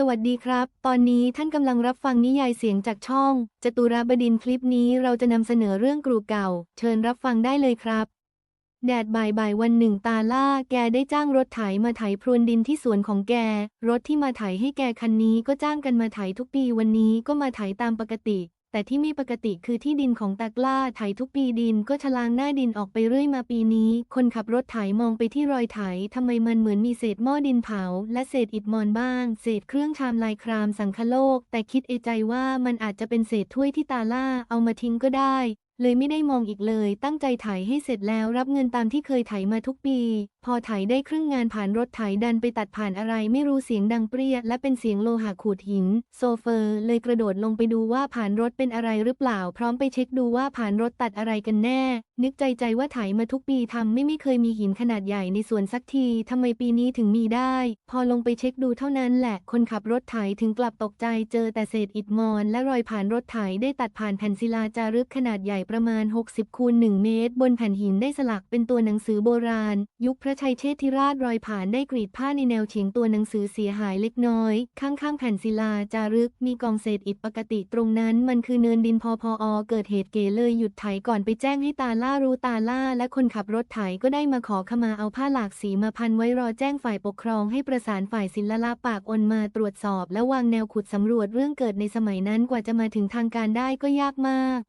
สวัสดีครับ ตอนนี้ท่านกำลังรับฟังนิยายเสียงจากช่อง จตุรบดินคลิปนี้เราจะนำเสนอเรื่องกรูเก่า เชิญรับฟังได้เลยครับ แดดบ่ายบ่ายวันหนึ่งตาล่า แกได้จ้างรถไถมาไถพรวนดินที่สวนของแก รถที่มาไถให้แกคันนี้ก็จ้างกันมาไถทุกปีวันนี้ก็มาไถตามปกติ แต่ที่ไม่ปกติคือที่ดินของตากล้าไถทุกปีดินก็ชะลางหน้าดินออกไปเรื่อยมาปีนี้ คนขับรถไถมองไปที่รอยไถทำไมมันเหมือนมีเศษหม้อดินเผา และเศษอิฐมอนบ้าง เศษเครื่องชามลายครามสังคโลก แต่คิดเอใจว่ามันอาจจะเป็นเศษถ้วยที่ตาล่าเอามาทิ้งก็ได้ เลยไม่ได้มองอีกเลย ตั้งใจไถให้เสร็จแล้วรับเงินตามที่เคยไถมาทุกปีพอไถได้ครึ่งงานผ่านรถไถดันไปตัดผ่านอะไรไม่รู้เสียงดังเปรี้ยและเป็นเสียงโลหะขูดหิน โซเฟอร์เลยกระโดดลงไปดูว่าผ่านรถเป็นอะไรหรือเปล่า พร้อมไปเช็คดูว่าผ่านรถตัดอะไรกันแน่ นึกใจใจว่าไถมาทุกปีทำไม่ไม่เคยมีหินขนาดใหญ่ในสวนสักทีทำไมปีนี้ถึงมีได้ พอลงไปเช็คดูเท่านั้นแหละ คนขับรถไถถึงกลับตกใจเจอแต่เศษอิฐมอนและรอยผ่านรถไถได้ตัดผ่านแผ่นศิลาจารึกขนาดใหญ่ประมาณ 60คูณ1เมตร บนแผ่นหินได้สลักเป็นตัวหนังสือโบราณ ยุคระชัยเชษฐิราชรอยผ่านได้กรีดผ้าในแนวเฉียงตัวหนังสือเสียหายเล็กน้อย ข้างๆแผ่นศิลาจารึก มีกองเศษอิฐปกติตรงนั้น มันคือเนินดินพอพออเกิดเหตุเกเลยหยุดไถก่อนไปแจ้งให้ตาล่ารู้ตาล่า และคนขับรถไถก็ได้มาขอขมาเอาผ้าหลากสีมาพันไว้รอแจ้งฝ่ายปกครองให้ประสานฝ่ายศิลละปากอนมาตรวจสอบ และวางแนวขุดสำรวจเรื่องเกิดในสมัยนั้นกว่าจะมาถึงทางการได้ก็ยากมาก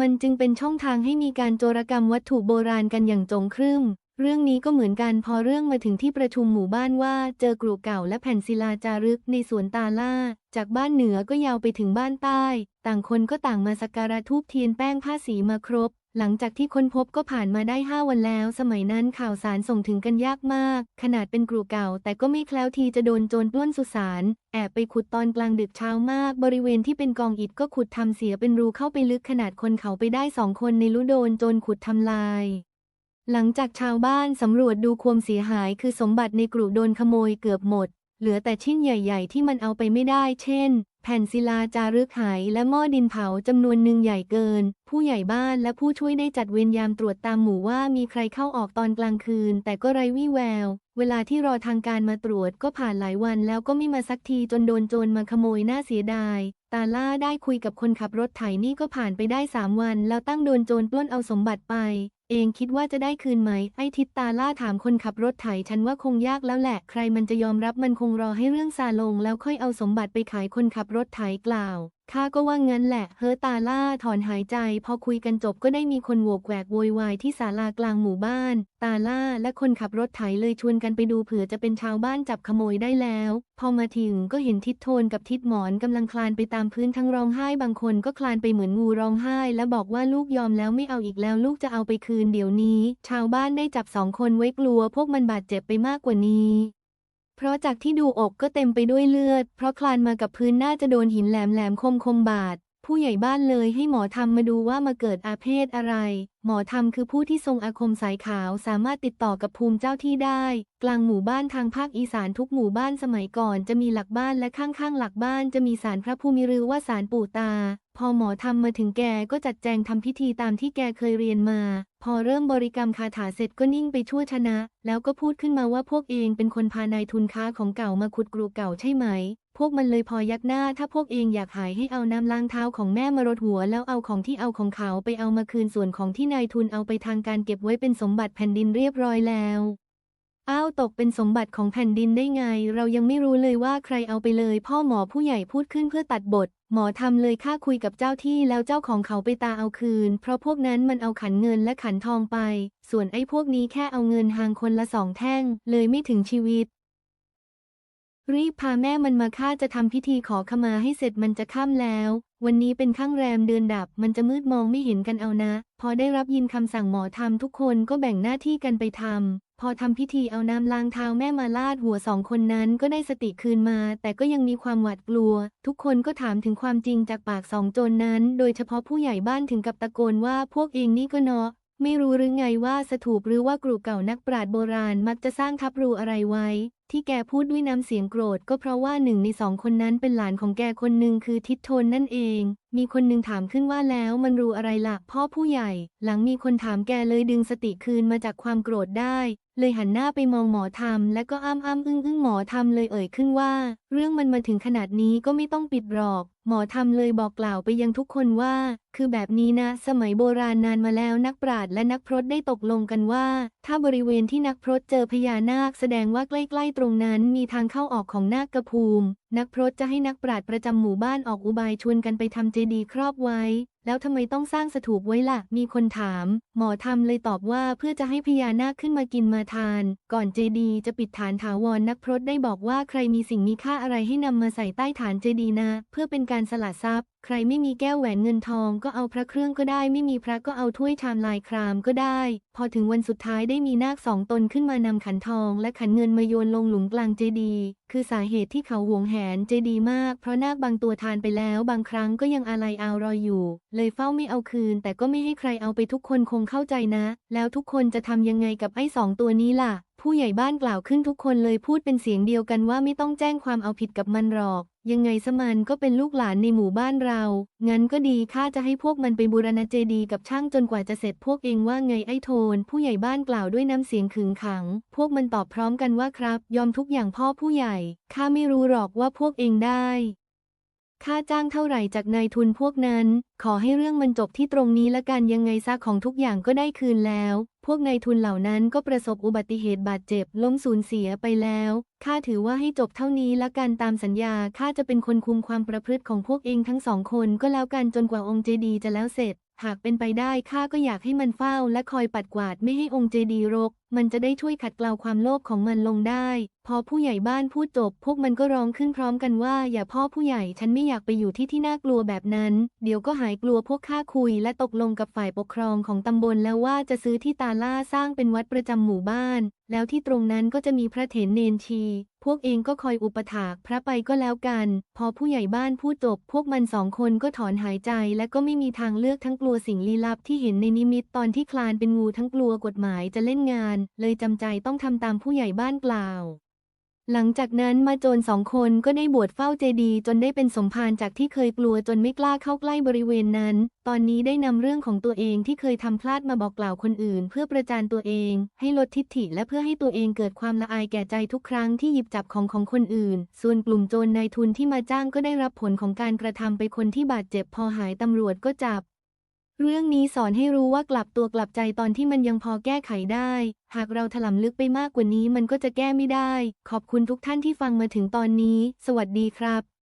มันจึงเป็นช่องทางให้มีการโจรกรรมวัตถุโบราณกันอย่างจงครึ่ม เรื่องนี้ก็เหมือนกันพอเรื่องมาถึงที่ประชุมหมู่บ้านว่า เจอกรูเก่าและแผ่นศิลาจารึกในสวนตาล่า จากบ้านเหนือก็ยาวไปถึงบ้านใต้ ต่างคนก็ต่างมาสักการะทูบเทียนแป้งผ้าสีมาครบ หลังจากที่ค้นพบก็ผ่านมาได้ 5 วันแล้ว สมัยนั้นข่าวสารส่งถึงกันยากมาก ขนาดเป็นกรูเก่า แต่ก็ไม่แคล้วทีจะโดนโจรปล้นสุสานแอบไปขุดตอนกลางดึกเช้ามาก บริเวณที่เป็นกองอิฐก็ขุดทำเสียเป็นรูเข้าไปลึกขนาดคนเขาไปได้สองคนในลุโดนโจรขุดทำลาย หลังจากชาวบ้านสำรวจดูความเสียหายคือสมบัติในกรุโดนขโมยเกือบหมด เหลือแต่ชิ้นใหญ่ ๆ ที่มันเอาไปไม่ได้ เช่น แผ่นศิลาจารึกหายและหม้อดินเผาจำนวนหนึ่งใหญ่เกิน ผู้ใหญ่บ้านและผู้ช่วยได้จัดเวรยามตรวจตามหมู่ว่ามีใครเข้าออกตอนกลางคืน แต่ก็ไร้วี่แวว เวลาที่รอทางการมาตรวจก็ผ่านหลายวันแล้วก็ไม่มาสักทีจนโดนโจรมาขโมยน่าเสียดายตาล่าได้คุยกับคนขับรถไถนี่ก็ผ่านไปได้สามวัน แล้วตั้งโดนโจรปล้นเอาสมบัติไป เองคิดว่าจะได้คืนไหม ไอ้ทิตตาล่าถามคนขับรถไถฉันว่าคงยากแล้วแหละ ใครมันจะยอมรับมันคงรอให้เรื่องซาลงแล้วค่อยเอาสมบัติไปขายคนขับรถไถกล่าว ข้าก็ว่างั้นแหละ เฮอตาล่าถอนหายใจ พอคุยกันจบก็ได้มีคนโวกแวกโวยวายที่ศาลากลางหมู่บ้าน ตาล่าและคนขับรถไถเลยชวนกันไปดูเผื่อจะเป็นชาวบ้านจับขโมยได้แล้ว พอมาถึงก็เห็นทิศโทนกับทิศหมอนกำลังคลานไปตามพื้นทั้งร้องไห้บางคนก็คลานไปเหมือนงูร้องไห้ และบอกว่าลูกยอมแล้วไม่เอาอีกแล้วลูกจะเอาไปคืนเดี๋ยวนี้ ชาวบ้านได้จับสองคนไว้กลัว พวกมันบาดเจ็บไปมากกว่านี้ เพราะจากที่ดูอกก็เต็มไปด้วยเลือด เพราะคลานมากับพื้นน่าจะโดนหินแหลมแหลมคมคมบาด ผู้ใหญ่บ้านเลยให้หมอทำมาดูว่ามาเกิดอาเพศอะไร หมอทำคือผู้ที่ทรงอาคมสายขาวสามารถติดต่อกับภูมิเจ้าที่ได้ กลางหมู่บ้านทางภาคอีสานทุกหมู่บ้านสมัยก่อนจะมีหลักบ้านและข้างๆหลักบ้านจะมีศาลพระภูมิรือว่าศาลปู่ตา พอหมอทำมาถึงแกก็จัดแจงทำพิธีตามที่แกเคยเรียนมา พอเริ่มบริกรรมคาถาเสร็จก็นิ่งไปชั่วชนะ แล้วก็พูดขึ้นมาว่าพวกเองเป็นคนพานายทุนค้าของเก่ามาขุดกรูเก่าใช่ไหม พวกมันเลยพอยักหน้า ถ้าพวกเองอยากหายให้เอาน้ำล้างเท้าของแม่มารดหัว แล้วเอาของที่เอาของเขาไปเอามาคืนส่วนของที่นายทุนเอาไปทางการเก็บไว้เป็นสมบัติแผ่นดินเรียบร้อยแล้วอ้าวตกเป็นสมบัติของแผ่นดินได้ไง เรายังไม่รู้เลยว่าใครเอาไปเลย พ่อหมอผู้ใหญ่พูดขึ้นเพื่อตัดบท หมอทำเลยค่าคุยกับเจ้าที่แล้วเจ้าของเขาไปตาเอาคืน เพราะพวกนั้นมันเอาขันเงินและขันทองไป ส่วนไอ้พวกนี้แค่เอาเงินหางคนละสองแท่ง เลยไม่ถึงชีวิต รีบพาแม่มันมาข้าจะทำพิธีขอขมาให้เสร็จมันจะค่ำแล้ว วันนี้เป็นข้างแรมเดือนดับ มันจะมืดมองไม่เห็นกันเอานะ พอได้รับยินคำสั่งหมอทำทุกคนก็แบ่งหน้าที่กันไปทำ พอทำพิธีเอาน้ำล้างเท้าแม่มาลาดหัวสองคนนั้นก็ได้สติคืนมา แต่ก็ยังมีความหวาดกลัว ทุกคนก็ถามถึงความจริงจากปากสองโจรนนั้น โดยเฉพาะผู้ใหญ่บ้านถึงกับตะโกนว่าพวกเองนี่ก็เนาะไม่รู้หรือไงว่าสถูปหรือว่ากรุเก่านักปราชญ์โบราณมักจะสร้างทับรูอะไรไว้ ที่แกพูดด้วยน้ำเสียงโกรธก็เพราะว่าหนึ่งในสองคนนั้นเป็นหลานของแกคนหนึ่งคือทิศโทนนั่นเอง มีคนหนึ่งถามขึ้นว่าแล้วมันรู้อะไรล่ะพ่อผู้ใหญ่ หลังมีคนถามแกเลยดึงสติคืนมาจากความโกรธได้ เลยหันหน้าไปมองหมอทำและก็อ้ำอ้ำอึ้งอึ้งหมอทำเลยเอ่ยขึ้นว่า เรื่องมันมาถึงขนาดนี้ก็ไม่ต้องปิดหรอก หมอทำเลยบอกกล่าวไปยังทุกคนว่า คือแบบนี้นะ สมัยโบราณนานมาแล้วนักปราชญ์และนักพรตได้ตกลงกันว่า ถ้าบริเวณที่นักพรตเจอพญานาค แสดงว่าใกล้ๆตรงนั้นมีทางเข้าออกของนาคกระภูมินักพรตจะให้นักปราชญ์ประจำหมู่บ้านออกอุบายชวนกันไปทำเจดีย์ครอบไว้ แล้วทำไมต้องสร้างสถูปไว้ล่ะ มีคนถาม หมอทำเลยตอบว่าเพื่อจะให้พญานาคขึ้นมากินมาทาน ก่อนเจดีย์จะปิดฐานถาวรนักพรตได้บอกว่าใครมีสิ่งมีค่าอะไรให้นำมาใส่ใต้ฐานเจดีย์นะ เพื่อเป็นการสละทรัพย์ ใครไม่มีแก้วแหวนเงินทองก็เอาพระเครื่องก็ได้ ไม่มีพระก็เอาถ้วยชามลายครามก็ได้ พอถึงวันสุดท้ายได้มีนาคสองตนขึ้นมานำขันทองและขันเงินมาโยนลงหลุมกลางเจดีย์คือสาเหตุที่เขาหวงแหนเจดีย์มาก เพราะนาคบางตัวทานไปแล้ว บางครั้งก็ยังอาลัยอาวรอยอยู่ เลยเฝ้าไม่เอาคืน แต่ก็ไม่ให้ใครเอาไปทุกคนคงเข้าใจนะ แล้วทุกคนจะทำยังไงกับไอ้สองตัวนี้ล่ะผู้ใหญ่บ้านกล่าวขึ้นทุกคนเลยพูดเป็นเสียงเดียวกันว่าไม่ต้องแจ้งความเอาผิดกับมันหรอก ยังไงสมันก็เป็นลูกหลานในหมู่บ้านเรา งั้นก็ดีข้าจะให้พวกมันไปบูรณะเจดีย์กับช่างจนกว่าจะเสร็จพวกเองว่าไงไอ้โทน ผู้ใหญ่บ้านกล่าวด้วยน้ำเสียงขึงขัง พวกมันตอบพร้อมกันว่าครับ ยอมทุกอย่างพ่อผู้ใหญ่ ข้าไม่รู้หรอกว่าพวกเองได้ค่าจ้างเท่าไหร่จากนายทุนพวกนั้น ขอให้เรื่องมันจบที่ตรงนี้ละกันยังไงซะของทุกอย่างก็ได้คืนแล้ว พวกนายทุนเหล่านั้นก็ประสบอุบัติเหตุบาดเจ็บ ล้มสูญเสียไปแล้วข้าถือว่าให้จบเท่านี้ละกันตามสัญญาข้าจะเป็นคนคุมความประพฤติของพวกเองทั้งสองคนก็แล้วกันจนกว่าองค์เจดีจะแล้วเสร็จ หากเป็นไปได้ข้าก็อยากให้มันเฝ้าและคอยปัดกวาดไม่ให้องค์เจดีรก มันจะได้ช่วยขัดเกลาความโลภของมันลงได้ พอผู้ใหญ่บ้านพูดจบ พวกมันก็ร้องขึ้นพร้อมกันว่า อย่าพ่อผู้ใหญ่ฉันไม่อยากไปอยู่ที่ที่น่ากลัวแบบนั้น เดี๋ยวก็หายกลัวพวกข้าคุย และตกลงกับฝ่ายปกครองของตำบลแล้วว่าจะซื้อที่ตาล่าสร้างเป็นวัดประจำหมู่บ้าน แล้วที่ตรงนั้นก็จะมีพระเถรเนนชี พวกเองก็คอยอุปถากพระไปก็แล้วกัน พอผู้ใหญ่บ้านพูดจบ พวกมันสองคนก็ถอนหายใจ และก็ไม่มีทางเลือกทั้งกลัวสิ่งลี้ลับที่เห็นในนิมิตตอนที่คลานเป็นงูทั้งกลัวกฎหมายจะเล่นงานเลยจำใจต้องทำตามผู้ใหญ่บ้านกล่าว หลังจากนั้นมาโจรสองคนก็ได้บวชเฝ้าเจดีย์จนได้เป็นสมภารจากที่เคยกลัวจนไม่กล้าเข้าใกล้บริเวณนั้น ตอนนี้ได้นำเรื่องของตัวเองที่เคยทำพลาดมาบอกกล่าวคนอื่น เพื่อประจานตัวเอง ให้ลดทิฐิและเพื่อให้ตัวเองเกิดความละอายแก่ใจทุกครั้งที่หยิบจับของของคนอื่น ส่วนกลุ่มโจรนายทุนที่มาจ้างก็ได้รับผลของการกระทำไปคนที่บาดเจ็บพอหายตำรวจก็จับ เรื่องนี้สอนให้รู้ว่ากลับตัวกลับใจตอนที่มันยังพอแก้ไขได้ หากเราถลำลึกไปมากกว่านี้มันก็จะแก้ไม่ได้ ขอบคุณทุกท่านที่ฟังมาถึงตอนนี้ สวัสดีครับ